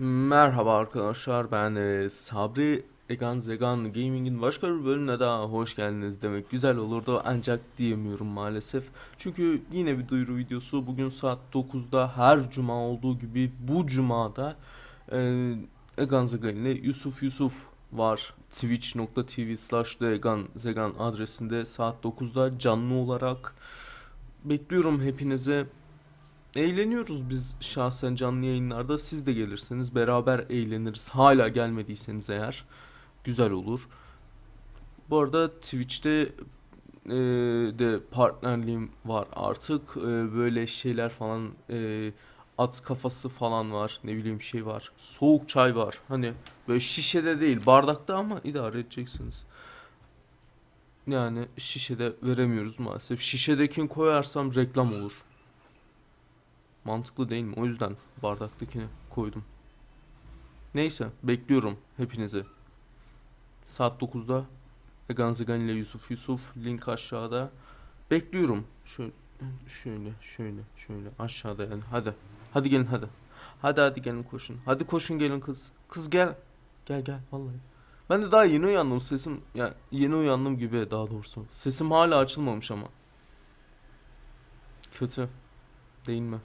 Merhaba arkadaşlar ben e, Sabri Egan Zegan Gaming'in başka bir bölümüne daha hoş geldiniz demek güzel olurdu ancak diyemiyorum maalesef. Çünkü yine bir duyuru videosu bugün saat 9'da her cuma olduğu gibi bu cumada e, Egan Zegan ile Yusuf Yusuf var. Twitch.tv slash adresinde saat 9'da canlı olarak bekliyorum hepinizi. Eğleniyoruz biz şahsen canlı yayınlarda. Siz de gelirseniz beraber eğleniriz. Hala gelmediyseniz eğer güzel olur. Bu arada Twitch'te e, de partnerliğim var artık. E, böyle şeyler falan e, at kafası falan var. Ne bileyim şey var. Soğuk çay var. Hani böyle şişede değil bardakta ama idare edeceksiniz. Yani şişede veremiyoruz maalesef. Şişedekini koyarsam reklam olur. Mantıklı değil mi? O yüzden bardaktakini koydum. Neyse bekliyorum hepinizi. Saat 9'da Egan Zigan ile Yusuf Yusuf link aşağıda. Bekliyorum. Şöyle şöyle şöyle şöyle aşağıda yani. Hadi. Hadi gelin hadi. Hadi hadi gelin koşun. Hadi koşun gelin kız. Kız gel. Gel gel vallahi. Ben de daha yeni uyandım sesim ya yeni uyandım gibi daha doğrusu. Sesim hala açılmamış ama. Kötü. Değil mi?